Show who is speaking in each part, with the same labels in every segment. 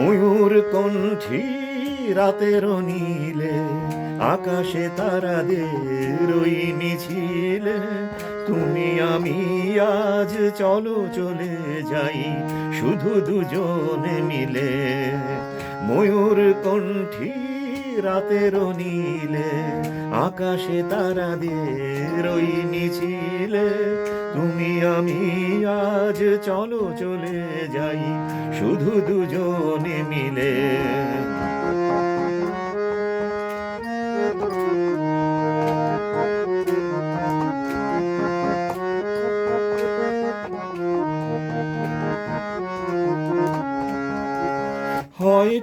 Speaker 1: ময়ূর কণ্ঠী রাতের নীলে, আকাশে তারাদের ওই তুমি আমি আজ চলো চলে যাই, শুধু দুজনে মিলে। ময়ূর কণ্ঠী রাতের নীলে, আকাশে তারা তারাদের ওই মিছিলে। তুমি আমি আজ চলো চলে যাই শুধু দুজনে মিলে।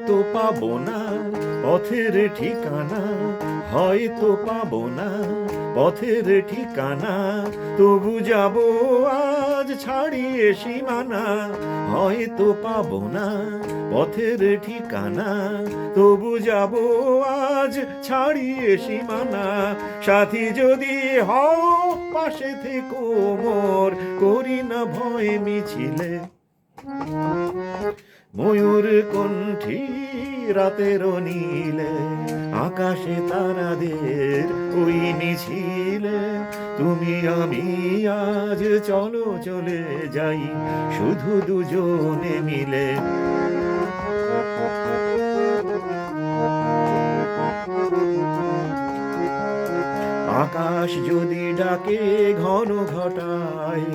Speaker 1: হয়তো পাবো না, পথের ঠিকানা, হয়তো পাবো না, পথের ঠিকানা। তবু যাব আজ ছাড়িয়ে সীমানা, হয়তো পাবো না, পথের ঠিকানা। তবু যাব আজ ছাড়িয়ে সীমানা, সাথী যদি হও পাশে থেকো মোর, করি না ভয় মিছিলে। ময়ূর কণ্ঠী রাতের নীলে, আকাশে তারাদের ওই মিছিলে। তুমি আমি আজ চলো, চলে যাই শুধু দুজনে মিলে। আকাশ যদি ডাকে, ঘন ঘটায়,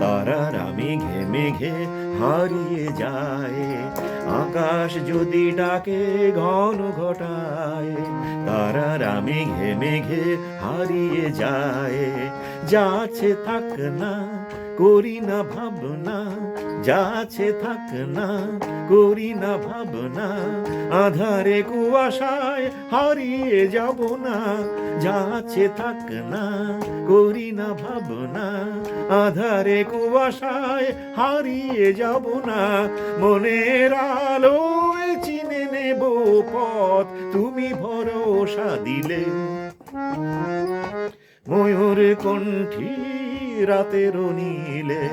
Speaker 1: তারার আমি ঘে মেঘে হারিয়ে যায়। আকাশ যদি ডাকে, ঘন ঘটায়, তারার আমি ঘে মেঘে হারিয়ে যায়। যাচ্ছে থাক না, করি না ভাবনা যাচ্ছে থাক না, করি না ভাবনা, আধারে কুয়াশায় হারিয়ে যাব না। যাচ্ছে থাক না, করি না ভাবনা, আধারে কুয়াশায় হারিয়ে যাব না। মনের আলোয় চিনে নেব পথ, তুমি ভরসা দিলে। ময়ূর কণ্ঠী রাতের নীলে,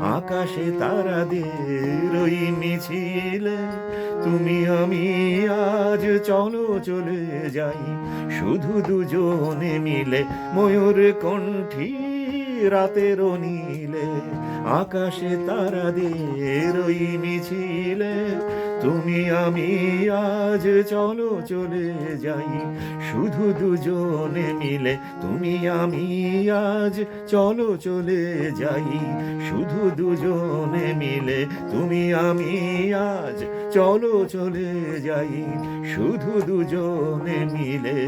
Speaker 1: আকাশে তারাদের ওই মিছিলে। তুমি আমি আজ চলো, চলে যাই। শুধু দুজনে মিলে ময়ূর কণ্ঠী রাতের নীলে, আকাশে তারাদের ওই মিছিলে। তুমি আমি আজ চলো চলে যাই। শুধু দুজনে মিলে তুমি আমি আজ চলো চলে যাই। শুধু দুজনে মিলে তুমি আমি আজ চলো চলে যাই। শুধু দুজনে মিলে